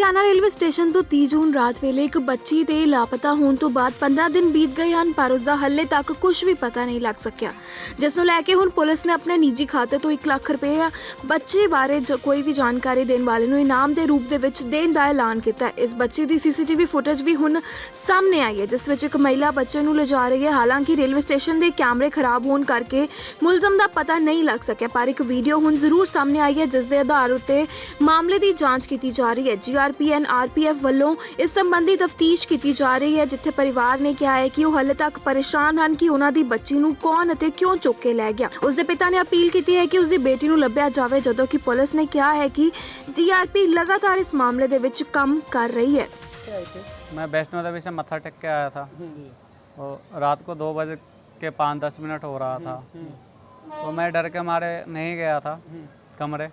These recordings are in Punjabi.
ਲੁਧਿਆਣਾ ਰੇਲਵੇ ਸਟੇਸ਼ਨ ਤੋਂ 30 ਜੂਨ ਰਾਤ ਵੇਲੇ ਇੱਕ ਬੱਚੀ ਦੇ ਲਾਪਤਾ ਹੋਣ ਤੋਂ ਬਾਅਦ 15 ਦਿਨ ਬੀਤ ਗਏ ਹਨ, ਪਰ ਉਸ ਦਾ ਹੱਲੇ ਤੱਕ ਕੁਝ ਵੀ ਪਤਾ ਨਹੀਂ ਲੱਗ ਸਕਿਆ। ਜਿਸ ਨੂੰ ਲੈ ਕੇ ਹੁਣ ਪੁਲਿਸ ਨੇ ਆਪਣੇ ਨਿੱਜੀ ਖਾਤੇ ਤੋਂ 1 ਲੱਖ ਰੁਪਏ ਬੱਚੇ ਬਾਰੇ ਜੋ ਕੋਈ ਵੀ ਜਾਣਕਾਰੀ ਦੇਣ ਵਾਲੇ ਨੂੰ ਇਨਾਮ ਦੇ ਰੂਪ ਦੇ ਵਿੱਚ ਦੇਣ ਦਾ ਐਲਾਨ ਕੀਤਾ ਹੈ। ਇਸ ਬੱਚੀ ਦੀ ਸੀਸੀਟੀਵੀ ਫੁਟੇਜ ਵੀ ਹੁਣ ਸਾਹਮਣੇ ਆਈ ਹੈ, ਜਿਸ ਵਿੱਚ ਇੱਕ ਮਹਿਲਾ ਬੱਚੇ ਨੂੰ ਲਿਜਾ ਰਹੀ ਹੈ। ਹਾਲਾਂਕਿ ਰੇਲਵੇ ਸਟੇਸ਼ਨ ਦੇ ਕੈਮਰੇ ਖਰਾਬ ਹੋਣ ਕਰਕੇ ਮੁਲਜ਼ਮ ਦਾ ਪਤਾ ਨਹੀਂ ਲੱਗ ਸਕਿਆ, ਪਰ ਇੱਕ ਵੀਡੀਓ ਹੁਣ ਜ਼ਰੂਰ ਸਾਹਮਣੇ ਆਈ ਹੈ, ਜਿਸ ਦੇ ਆਧਾਰ ਉੱਤੇ ਮਾਮਲੇ ਦੀ ਜਾਂਚ ਕੀਤੀ ਜਾ ਰਹੀ ਹੈ। ਜੀਆਰਪੀਐਨ ਆਰਪੀਐਫ ਵੱਲੋਂ ਇਸ ਸੰਬੰਧੀ ਤਫਤੀਸ਼ ਕੀਤੀ ਜਾ ਰਹੀ ਹੈ ਜਿੱਥੇ ਪਰਿਵਾਰ ਨੇ ਕਿਹਾ ਹੈ ਕਿ ਉਹ ਹਾਲੇ ਤੱਕ ਪਰੇਸ਼ਾਨ ਹਨ ਕਿ ਉਹਨਾਂ ਦੀ ਬੱਚੀ ਨੂੰ ਕੌਣ ਅਤੇ ਕਿਉਂ ਚੁੱਕ ਕੇ ਲੈ ਗਿਆ ਉਸ ਦੇ ਪਿਤਾ ਨੇ ਅਪੀਲ ਕੀਤੀ ਹੈ ਕਿ ਉਸ ਦੀ ਬੇਟੀ ਨੂੰ ਲੱਭਿਆ ਜਾਵੇ ਜਦੋਂ ਕਿ ਪੁਲਿਸ ਨੇ ਕਿਹਾ ਹੈ ਕਿ ਜੀਆਰਪੀ ਲਗਾਤਾਰ ਇਸ ਮਾਮਲੇ ਦੇ ਵਿੱਚ ਕੰਮ ਕਰ ਰਹੀ ਹੈ मैं वैष्णो देवी से मत्था टेक के आया था और रात को दो बजे के पाँच दस मिनट हो रहा था तो मैं डर के मारे नहीं गया था कमरे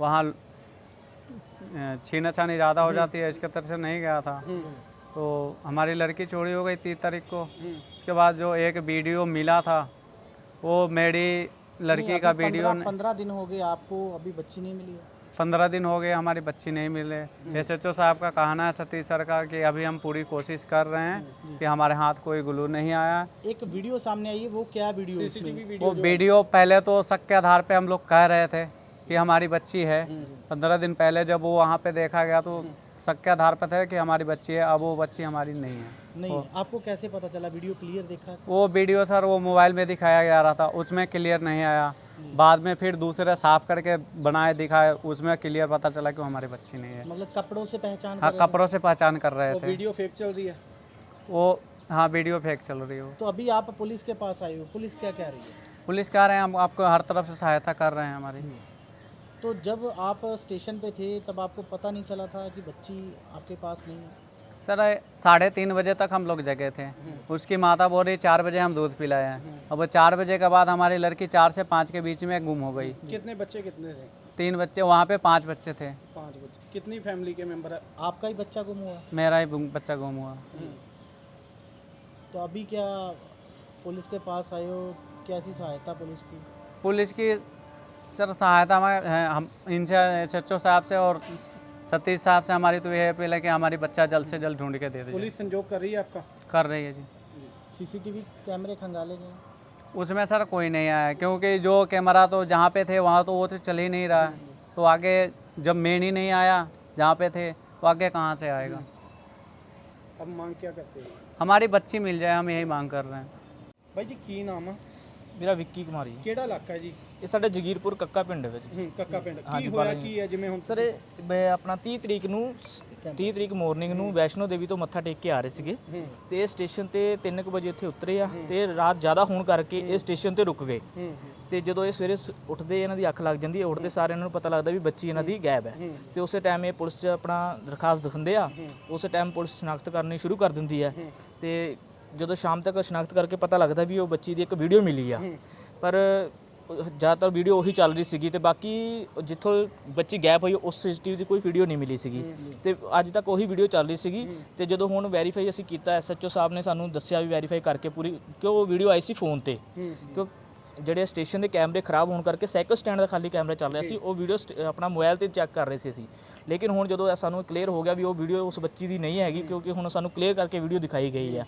वहाँ छीना छानी ज़्यादा हो जाती है इसके तरह से नहीं गया था। तो हमारी लड़की चोरी हो गई तीस तारीख को। उसके बाद जो एक वीडियो मिला था वो मेरी लड़की का वीडियो पंद्रह दिन हो गए आपको अभी बच्ची नहीं मिली पंद्रह दिन हो गए हमारी बच्ची नहीं मिले। एस एच ओ साहब का कहना है सतीश सर का कि अभी हम पूरी कोशिश कर रहे हैं कि हमारे हाथ कोई ग्लू नहीं आया। एक वीडियो सामने आई है वो क्या वीडियो उसमें? वो वीडियो पहले तो शक के आधार पे हम लोग कह रहे थे कि हमारी बच्ची है। पंद्रह दिन पहले जब वो वहाँ पे देखा गया तो शक के आधार पर थे कि हमारी बच्ची है अब वो बच्ची हमारी नहीं है। नहीं आपको कैसे पता चला? वीडियो क्लियर देखा? वो वीडियो सर वो मोबाइल में दिखाया जा रहा था उसमें क्लियर नहीं आया। बाद में फिर दूसरे साफ़ करके बनाए दिखाए उसमें क्लियर पता चला कि हमारी बच्ची नहीं है। मतलब कपड़ों से पहचान हाँ कपड़ों से पहचान कर रहे थे। वीडियो फेक चल रही है? वो हाँ वीडियो फेक चल रही हो तो अभी आप पुलिस के पास आए हो? पुलिस क्या कह रही है? पुलिस कह रहे हैं हम आपको हर तरफ़ से सहायता कर रहे हैं हमारी। तो जब आप स्टेशन पे थे तब आपको पता नहीं चला था कि बच्ची आपके पास नहीं। है सर साढ़े तीन बजे तक हम लोग जगे थे। उसकी माता बोल रही चार बजे हम दूध पिलाए हैं। अब वो चार बजे के बाद हमारी लड़की चार से पाँच के बीच में गुम हो गई। कितने बच्चे कितने थे? तीन बच्चे वहाँ पे पाँच बच्चे थे। पाँच बच्चे। कितनी फैमिली के मेंबर है? आपका ही बच्चा गुम हुआ। मेरा ही बच्चा गुम हुआ। तो अभी क्या पुलिस के पास आए हो? कैसी सहायता पुलिस की? पुलिस की सर सहायता में हम इनसे एस एच साहब से और सतीश साहब से हमारी तो यह अपील है कि हमारी बच्चा जल्द से जल्द ढूंढ के दे दे पुलिस संजोग कर रही है आपका? कर रही है जी। सीसीटीवी कैमरे खंगाले गए उसमें सर कोई नहीं आया क्योंकि जो कैमरा तो जहाँ पे थे वहाँ तो वो तो चल ही नहीं रहा। है तो आगे जब मेन ही नहीं आया जहाँ पे थे तो आगे कहाँ से आएगा? अब मांग क्या करते हैं? हमारी बच्ची मिल जाए हम यही मांग कर रहे हैं। भाई जी की नाम है? ਮੇਰਾ ਵਿੱਕੀ ਕੁਮਾਰੀ ਕਿਹੜਾ ਇਲਾਕਾ ਹੈ ਜੀ? ਇਹ ਸਾਡੇ ਜਗੀਰਪੁਰ ਕੱਕਾ ਪਿੰਡ ਵਿੱਚ ਹੂੰ ਕੱਕਾ ਪਿੰਡ। ਹਾਂਜੀ, ਕੀ ਹੋਇਆ ਕੀ ਹੈ? ਜਿਵੇਂ ਹੁਣ ਸਰ ਇਹ ਮੈਂ ਆਪਣਾ 30 ਤਰੀਕ ਨੂੰ 30 ਤਰੀਕ ਮਾਰਨਿੰਗ ਨੂੰ ਵੈਸ਼ਨੋ ਦੇਵੀ ਤੋਂ ਮੱਥਾ ਟੇਕ ਕੇ ਆ ਰਹੇ ਸੀਗੇ। ਤੇ ਇਹ ਸਟੇਸ਼ਨ ਤੇ 3:00 ਵਜੇ ਇੱਥੇ ਉਤਰੇ ਆ ਤੇ ਰਾਤ ਜ਼ਿਆਦਾ ਹੋਣ ਕਰਕੇ ਇਹ ਸਟੇਸ਼ਨ ਤੇ ਰੁਕ ਗਏ। ਹੂੰ। ਤੇ ਜਦੋਂ ਇਹ ਸਵੇਰੇ ਸ- ਉੱਠਦੇ ਇਹਨਾਂ ਦੀ ਅੱਖ ਲੱਗ ਜਾਂਦੀ ਹੈ ਉੱਠਦੇ ਸਾਰੇ ਇਹਨਾਂ ਨੂੰ ਪਤਾ ਲੱਗਦਾ ਵੀ ਬੱਚੀ ਇਹਨਾਂ ਦੀ ਗਾਇਬ ਹੈ। ਤੇ ਉਸੇ ਟਾਈਮ ਇਹ ਪੁਲਿਸ 'ਚ ਆਪਣਾ ਦਰਖਾਸਤ ਦਿਖਾਉਂਦੇ ਆ। ਉਸੇ ਟਾਈਮ ਪੁਲਿਸ ਸ਼ਨਾਖਤ ਕਰਨੀ ਸ਼ੁਰੂ ਕਰ ਦਿੰਦੀ ਹੈ। ਤੇ ਜਦੋਂ ਸ਼ਾਮ ਤੱਕ ਸ਼ਨਾਖਤ ਕਰਕੇ ਪਤਾ ਲੱਗਦਾ ਵੀ ਉਹ ਬੱਚੀ ਦੀ ਇੱਕ ਵੀਡੀਓ ਮਿਲੀ ਆ। ਪਰ ਜ਼ਿਆਦਾਤਰ ਵੀਡੀਓ ਉਹੀ ਚੱਲ ਰਹੀ ਸੀਗੀ ਤੇ ਬਾਕੀ ਜਿੱਥੋਂ ਬੱਚੀ ਗੈਪ ਹੋਈ ਉਸ ਸੀਸੀਟੀਵੀ ਦੀ ਕੋਈ ਵੀਡੀਓ ਨਹੀਂ ਮਿਲੀ ਸੀਗੀ। ਤੇ ਅੱਜ ਤੱਕ ਉਹੀ ਵੀਡੀਓ ਚੱਲ ਰਹੀ ਸੀਗੀ ਤੇ ਜਦੋਂ ਹੁਣ ਵੈਰੀਫਾਈ ਅਸੀਂ ਕੀਤਾ ਐਸਐਚਓ ਸਾਹਿਬ ਨੇ ਸਾਨੂੰ ਦੱਸਿਆ ਵੀ ਵੈਰੀਫਾਈ ਕਰਕੇ ਪੂਰੀ ਕਿਉਂ ਉਹ ਵੀਡੀਓ ਆਈ ਸੀ ਫੋਨ ਤੇ। ਕਿਉਂ ਜਿਹੜੇ ਸਟੇਸ਼ਨ ਦੇ ਕੈਮਰੇ ਖਰਾਬ ਹੋਣ ਕਰਕੇ ਸਾਈਕਲ ਸਟੈਂਡ ਦਾ ਖਾਲੀ ਕੈਮਰਾ ਚੱਲ ਰਿਹਾ ਸੀ ਉਹ ਵੀਡੀਓ ਆਪਣਾ ਮੋਬਾਈਲ ਤੇ ਚੈੱਕ ਕਰ ਰਹੇ ਸੀ ਅਸੀਂ। ਲੇਕਿਨ ਹੁਣ ਜਦੋਂ ਸਾਨੂੰ ਕਲੀਅਰ ਹੋ ਗਿਆ ਵੀ ਉਹ ਵੀਡੀਓ ਉਸ ਬੱਚੀ ਦੀ ਨਹੀਂ ਹੈਗੀ ਕਿਉਂਕਿ ਹੁਣ ਸਾਨੂੰ ਕਲੀਅਰ ਕਰਕੇ ਵੀਡੀਓ ਦਿਖਾਈ ਗਈ ਹੈ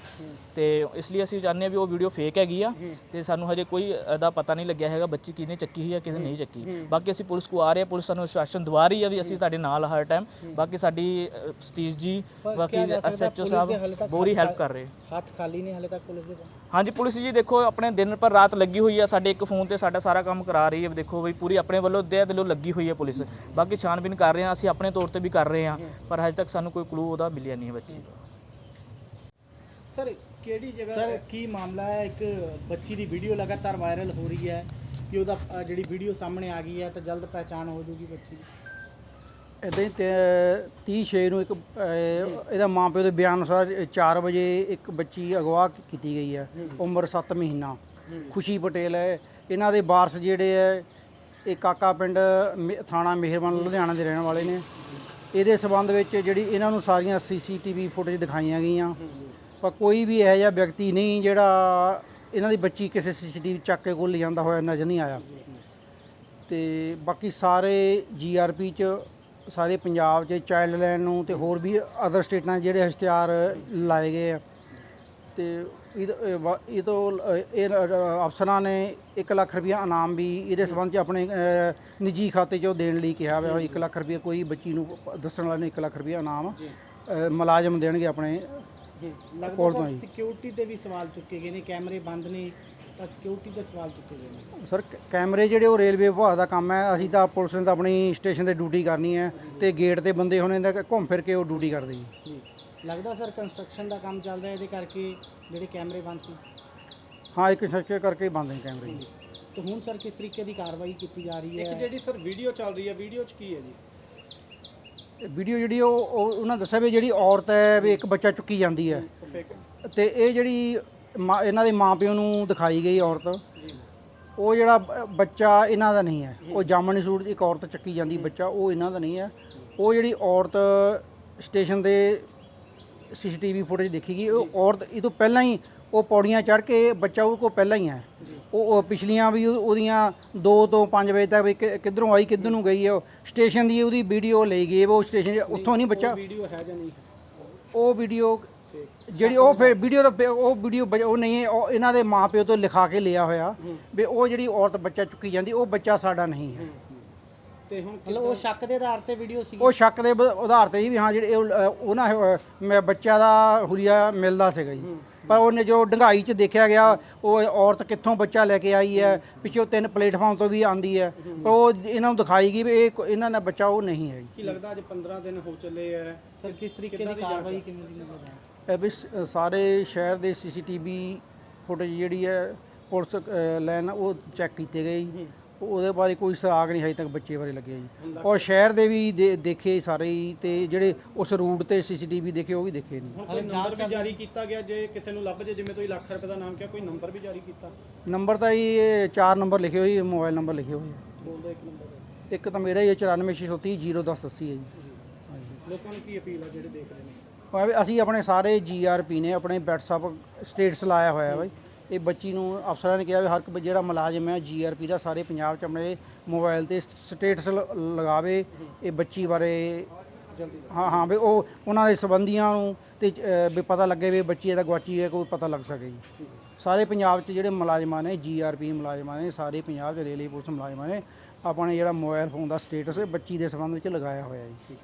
ਤੇ ਇਸ ਲਈ ਅਸੀਂ ਚਾਹੁੰਦੇ ਹਾਂ ਵੀ ਉਹ ਵੀਡੀਓ ਫੇਕ ਹੈਗੀ ਆ ਤੇ ਸਾਨੂੰ ਹਜੇ ਕੋਈ ਇਹਦਾ ਪਤਾ ਨਹੀਂ ਲੱਗਿਆ ਹੈਗਾ ਬੱਚੀ ਕਿਹਨੇ ਚੱਕੀ ਹੋਈ ਹੈ ਕਿਹਨੇ ਨਹੀਂ ਚੱਕੀ। ਬਾਕੀ ਅਸੀਂ ਪੁਲਿਸ ਕੋ ਆ ਰਹੇ ਪੁਲਿਸ ਸਾਨੂੰ ਆਸ਼ਵਾਸਨ ਦਵਾ ਰਹੀ ਹੈ ਵੀ ਅਸੀਂ ਤੁਹਾਡੇ ਨਾਲ ਹਰ ਟਾਈਮ ਬਾਕੀ ਸਾਡੀ ਸਤੀਸ਼ ਜੀ ਬਾਕੀ ਐਸਐਚਓ ਸਾਹਿਬ ਪੂਰੀ ਹੈਲਪ ਕਰ ਰਹੇ। ਹੱਥ ਖਾਲੀ ਨੇ ਹਲੇ ਤੱਕ ਪੁਲਿਸ ਦੇ ਹਾਂਜੀ ਪੁਲਿਸ ਜੀ ਦੇਖੋ ਆਪਣੇ ਦਿਨ ਪਰ ਰਾਤ ਲੱਗੀ ਹੋਈ ਆ। ਸਾਡੇ ਇੱਕ ਫੋਨ ਤੇ ਸਾਡਾ ਸਾਰਾ ਕੰਮ ਕਰਾ ਰਹੀ ਹੈ ਦੇਖੋ ਬਈ ਪੂਰੀ ਆਪਣੇ ਵੱਲੋਂ ਦੇ ਦਿਲੋਂ ਲੱਗੀ ਹੋਈ ਹੈ ਪੁਲਿਸ। ਬਾਕੀ ਛਾਣਬੀਨ ਕਰ ਰਹੇ ਹਾਂ ਅਸੀਂ ਆਪਣੇ ਤੌਰ ਤੇ ਵੀ ਕਰ ਰਹੇ ਹਾਂ ਪਰ ਹਜੇ ਤੱਕ ਸਾਨੂੰ ਕੋਈ ਕਲੂ ਉਹਦਾ ਮਿਲਿਆ ਨਹੀਂ ਹੈ ਬੱਚੀ ਦਾ ਸਰ ਕਿਹੜੀ ਜਗ੍ਹਾ ਸਰ ਕੀ ਮਾਮਲਾ ਹੈ? ਇੱਕ ਬੱਚੀ ਦੀ ਵੀਡੀਓ ਲਗਾਤਾਰ ਵਾਇਰਲ ਹੋ ਰਹੀ ਹੈ ਕਿ ਉਹਦਾ ਅ, ਜਿਹੜੀ ਵੀਡੀਓ ਸਾਹਮਣੇ ਆ ਗਈ ਹੈ ਤਾਂ ਜਲਦ ਪਹਿਚਾਣ ਹੋ ਜੂਗੀ ਬੱਚੀ ਦੀ। ਇਦਾਂ ਹੀ 30 ਛੇ ਨੂੰ ਇੱਕ ਇਹਦਾ ਮਾਂ ਪਿਓ ਦੇ ਬਿਆਨ ਅਨੁਸਾਰ 4 ਵਜੇ ਇੱਕ ਬੱਚੀ ਅਗਵਾ ਕੀਤੀ ਗਈ ਹੈ। ਉਮਰ 7 ਮਹੀਨਾ। ਖੁਸ਼ੀ ਪਟੇਲ ਹੈ। ਇਹਨਾਂ ਦੇ ਵਾਰਸ ਜਿਹੜੇ ਹੈ, ਇਹ ਕਾਕਾ ਪਿੰਡ, ਮੇ- ਥਾਣਾ ਮਿਹਰਬਾਨ, ਲੁਧਿਆਣਾ ਦੇ ਰਹਿਣ ਵਾਲੇ ਨੇ। ਇਹਦੇ ਸਬੰਧ ਵਿੱਚ ਜਿਹੜੀ ਇਹਨਾਂ ਨੂੰ ਸਾਰੀਆਂ ਸੀਸੀਟੀਵੀ ਫੁਟੇਜ ਦਿਖਾਈਆਂ ਗਈਆਂ। ਪਰ ਕੋਈ ਵੀ ਇਹੋ ਜਿਹਾ ਵਿਅਕਤੀ ਨਹੀਂ ਜਿਹੜਾ ਇਹਨਾਂ ਦੀ ਬੱਚੀ ਕਿਸੇ ਸੀਸੀਟੀਵੀ ਚੱਕ ਕੇ ਕੋਲ ਲਿਜਾਂਦਾ ਹੋਇਆ ਨਜ਼ਰ ਨਹੀਂ ਆਇਆ। ਤੇ ਬਾਕੀ ਸਾਰੇ ਜੀਆਰਪੀ ਚ ਸਾਰੇ ਪੰਜਾਬ 'ਚ ਚਾਈਲਡ ਲਾਈਨ ਨੂੰ ਤੇ ਹੋਰ ਵੀ ਅਦਰ ਸਟੇਟਾਂ ਜਿਹੜੇ ਇਸ਼ਤਿਹਾਰ ਲਾਏ ਗਏ ਆ। ਤੇ ਇਹ ਤੋਂ ਇਹ ਅਫਸਰਾਂ ਨੇ 1 ਲੱਖ ਰੁਪਇਆ ਇਨਾਮ ਵੀ ਇਹਦੇ ਸੰਬੰਧ 'ਚ ਆਪਣੇ ਨਿੱਜੀ ਖਾਤੇ 'ਚੋਂ ਦੇਣ ਲਈ ਕਿਹਾ ਹੋਇਆ 1 ਲੱਖ ਰੁਪਇਆ ਕੋਈ ਬੱਚੀ ਨੂੰ ਦੱਸਣ ਵਾਲੇ ਨੂੰ 1 ਲੱਖ ਰੁਪਇਆ ਇਨਾਮ ਮੁਲਾਜ਼ਮ ਦੇਣਗੇ ਆਪਣੇ ਲੱਗਦਾ ਕੋਲ ਤੋਂ। ਸਿਕਿਉਰਿਟੀ ਤੇ ਵੀ ਸਵਾਲ ਚੁੱਕੇ ਗਏ ਨੇ। ਕੈਮਰੇ ਬੰਦ ਨੇ ਤਾਂ ਸਿਕਿਉਰਿਟੀ ਤੇ ਸਵਾਲ ਚੁੱਕੇ ਗਏ ਨੇ। ਸਰ ਕ- ਕੈਮਰੇ ਜਿਹੜੇ ਉਹ ਰੇਲਵੇ ਵਿਭਾਗ ਦਾ ਕੰਮ ਹੈ ਅਸੀਂ ਤਾਂ ਪੁਲਿਸ ਨੇ ਤਾਂ ਆਪਣੀ ਸਟੇਸ਼ਨ ਤੇ ਡਿਊਟੀ ਕਰਨੀ ਹੈ ਤੇ ਗੇਟ ਤੇ ਬੰਦੇ ਹੋਣੇ ਦਾ ਘੁੰਮ ਫਿਰ ਕੇ ਉਹ ਡਿਊਟੀ ਕਰਦੇ ਜੀ। ਜੀ। ਲੱਗਦਾ ਸਰ ਕੰਸਟਰਕਸ਼ਨ ਦਾ ਕੰਮ ਚੱਲ ਰਿਹਾ ਇਹਦੇ ਕਰਕੇ ਜਿਹੜੇ ਕੈਮਰੇ ਬੰਦ ਸੀ? ਹਾਂ ਇੱਕ ਸੱਚੇ ਕਰਕੇ ਬੰਦ ਨੇ ਕੈਮਰੇ ਜੀ। ਤੇ ਹੁਣ ਸਰ ਕਿਸ ਤਰੀਕੇ ਦੀ ਕਾਰਵਾਈ ਕੀਤੀ ਜਾ ਰਹੀ ਹੈ? ਇੱਕ ਜਿਹੜੀ ਸਰ ਵੀਡੀਓ ਚੱਲ ਰਹੀ ਹੈ ਵੀਡੀਓ 'ਚ ਕੀ ਹੈ ਜੀ? ਵੀਡੀਓ ਜਿਹੜੀ ਉਹ ਉਹ- ਉਹਨਾਂ ਦੱਸਿਆ ਵੀ ਜਿਹੜੀ ਔਰਤ ਹੈ ਵੀ ਇੱਕ ਬੱਚਾ ਚੁੱਕੀ ਜਾਂਦੀ ਹੈ। ਤੇ ਇਹ ਜਿਹੜੀ ਮਾਂ- ਇਹਨਾਂ ਦੇ ਮਾਪਿਓ ਨੂੰ ਦਿਖਾਈ ਗਈ ਔਰਤ। ਉਹ ਜਿਹੜਾ ਬ- ਬੱਚਾ ਇਹਨਾਂ ਦਾ ਨਹੀਂ ਹੈ। ਉਹ ਜਾਮਣੀ ਸੂਟ 'ਚ ਇੱਕ ਔਰਤ ਚੱਕੀ ਜਾਂਦੀ ਬੱਚਾ ਉਹ ਇਹਨਾਂ ਦਾ ਨਹੀਂ ਹੈ। ਉਹ ਜਿਹੜੀ ਔਰਤ ਸਟੇਸ਼ਨ ਦੇ ਸੀਸੀਟੀਵੀ ਫੁਟੇਜ ਦੇਖੀ ਗਈ ਉਹ ਔਰਤ ਇਹ ਤੋਂ ਪਹਿਲਾਂ ਹੀ ਉਹ ਪੌੜੀਆਂ ਚੜ੍ਹ ਕੇ ਬੱਚਾ ਉਹ ਕੋਲ ਪਹਿਲਾਂ ਹੀ ਹੈ। ਉਹ ਉਹ ਪਿਛਲੀਆਂ ਵੀ ਉਹ- ਉਹਦੀਆਂ 2 ਤੋਂ 5 ਵਜੇ ਤੱਕ ਵੀ ਕਿ- ਕਿੱਧਰੋਂ ਆਈ ਕਿੱਧਰ ਨੂੰ ਗਈ ਹੈ ਉਹ ਸਟੇਸ਼ਨ ਦੀ ਉਹਦੀ ਵੀਡੀਓ ਲਈ ਗਈ ਉਹ ਸਟੇਸ਼ਨ ਉੱਥੋਂ ਨਹੀਂ ਬੱਚਾ। ਵੀਡੀਓ ਹੈ ਜਾਂ ਨਹੀਂ? ਉਹ ਵੀਡੀਓ ਜਿਹੜੀ ਉਹ ਫਿਰ ਵੀਡੀਓ ਦਾ ਉਹ ਵੀਡੀਓ ਉਹ ਨਹੀਂ ਹੈ ਉਹ ਇਹਨਾਂ ਦੇ ਮਾਪਿਓ ਤੋਂ ਲਿਖਾ ਕੇ ਲਿਆ ਹੋਇਆ ਵੀ ਉਹ ਜਿਹੜੀ ਔਰਤ ਬੱਚਾ ਚੁੱਕੀ ਜਾਂਦੀ ਉਹ ਬੱਚਾ ਸਾਡਾ ਨਹੀਂ ਹੈ। ਤੇ ਹੁਣ ਮਤਲਬ ਉਹ ਸ਼ੱਕ ਦੇ ਆਧਾਰ ਤੇ ਵੀਡੀਓ ਸੀ ਉਹ ਸ਼ੱਕ ਦੇ ਆਧਾਰ ਤੇ ਹੀ ਵੀ ਹਾਂ ਜਿਹੜੇ ਉਹਨਾਂ ਬੱਚਾ ਦਾ ਹੁਲੀਆ ਮਿਲਦਾ ਸੀਗਾ ਜੀ। ਪਰ ਉਹਨੇ ਜੋ ਡੰਗਾਈ 'ਚ ਦੇਖਿਆ ਗਿਆ ਉਹ ਔਰਤ ਕਿੱਥੋਂ ਬੱਚਾ ਲੈ ਕੇ ਆਈ ਹੈ ਪਿੱਛੋਂ ਤਿੰਨ ਪਲੇਟਫਾਰਮ ਤੋਂ ਵੀ ਆਂਦੀ ਹੈ ਪਰ ਉਹ ਇਹਨਾਂ ਨੂੰ ਦਿਖਾਈ ਗਈ ਵੀ ਇਹ ਇਹਨਾਂ ਦਾ ਬੱਚਾ ਉਹ ਨਹੀਂ ਹੈ ਜੀ। ਕੀ ਲੱਗਦਾ ਅੱਜ 15 ਦਿਨ ਹੋ ਚੱਲੇ ਆ ਸਰ ਕਿਸ ਤਰੀਕੇ ਦੀ ਕਾਰਵਾਈ ਹੈ? ਕਿਵੇਂ ਦੀ ਨਜ਼ਰ ਆ ਇਹ ਵੀ ਸਾਰੇ ਸ਼ਹਿਰ ਦੇ ਸੀਸੀਟੀਵੀ ਫੁਟੇਜ ਜਿਹੜੀ ਹੈ ਪੁਲਿਸ ਲਾਈਨ ਉਹ ਚੈੱਕ ਕੀਤੇ ਗਏ ਉਹਦੇ ਬਾਰੇ ਕੋਈ ਸੁਰਾਗ ਨਹੀਂ ਹਜੇ ਤੱਕ ਬੱਚੇ ਬਾਰੇ ਲੱਗਿਆ ਜੀ। ਔਰ ਸ਼ਹਿਰ ਦੇ ਵੀ ਦੇ- ਦੇਖੇ ਸਾਰੇ ਹੀ ਤੇ ਜਿਹੜੇ ਉਸ ਰੂਟ ਤੇ ਸੀਸੀਟੀਵੀ ਦੇਖੇ ਉਹ ਵੀ ਦੇਖੇ ਨੇ। ਹੁਣ ਕੋਈ ਨੰਬਰ ਵੀ ਜਾਰੀ ਕੀਤਾ ਗਿਆ ਜੇ ਕਿਸੇ ਨੂੰ ਲੱਭ ਜੇ ਜਿਵੇਂ ਤੁਸੀਂ ਲੱਖ ਰੁਪਏ ਦਾ ਨਾਮ ਕਿਹਾ ਕੋਈ ਨੰਬਰ ਵੀ ਜਾਰੀ ਕੀਤਾ? ਨੰਬਰ ਤਾਂ ਜੀ ਇਹ ਚਾਰ ਨੰਬਰ ਲਿਖੇ ਹੋਏ ਮੋਬਾਈਲ ਨੰਬਰ ਲਿਖੇ ਹੋਏ ਆ। ਇੱਕ ਨੰਬਰ ਇੱਕ ਤਾਂ ਮੇਰਾ ਹੀ ਹੈ 94630 01080 ਹੈ ਜੀ। ਲੋਕਾਂ ਨੂੰ ਕੀ ਅਪੀਲ ਆ ਜਿਹੜੇ ਦੇਖ ਰਹੇ ਨੇ? ਅਸੀਂ ਆਪਣੇ ਸਾਰੇ ਜੀਆਰਪੀ ਨੇ ਆਪਣੇ WhatsApp ਸਟੇਟਸ ਲਾਇਆ ਹੋਇਆ ਬਾਈ ਇਹ ਬੱਚੀ ਨੂੰ ਅਫਸਰਾਂ ਨੇ ਕਿਹਾ ਵੀ ਹਰ ਇੱਕ ਜਿਹੜਾ ਮੁਲਾਜ਼ਮ ਹੈ ਜੀਆਰਪੀ ਦਾ ਸਾਰੇ ਪੰਜਾਬ 'ਚ ਆਪਣੇ ਮੋਬਾਈਲ ਤੇ ਸਟੇਟਸ ਲ ਲਗਾਵੇ ਇਹ ਬੱਚੀ ਬਾਰੇ ਹਾਂ ਹਾਂ ਵੀ ਉਹ ਉਹਨਾਂ ਦੇ ਸੰਬੰਧੀਆਂ ਨੂੰ ਤੇ ਅ, ਵੀ ਪਤਾ ਲੱਗੇ ਵੀ ਬੱਚੀ ਇਹਦਾ ਗੁਆਚੀ ਹੈ ਕੋਈ ਪਤਾ ਲੱਗ ਸਕੇ ਜੀ। ਸਾਰੇ ਪੰਜਾਬ 'ਚ ਜਿਹੜੇ ਮੁਲਾਜ਼ਮਾਂ ਨੇ ਜੀਆਰਪੀ ਮੁਲਾਜ਼ਮਾਂ ਨੇ ਸਾਰੇ ਪੰਜਾਬ 'ਚ ਰੇਲਵੇ ਪੁਲਿਸ ਮੁਲਾਜ਼ਮਾਂ ਨੇ ਆਪਣੇ ਜਿਹੜਾ ਮੋਬਾਈਲ ਫੋਨ ਦਾ ਸਟੇਟਸ ਬੱਚੀ ਦੇ ਸੰਬੰਧ ਵਿੱਚ ਲਗਾਇਆ ਹੋਇਆ ਜੀ।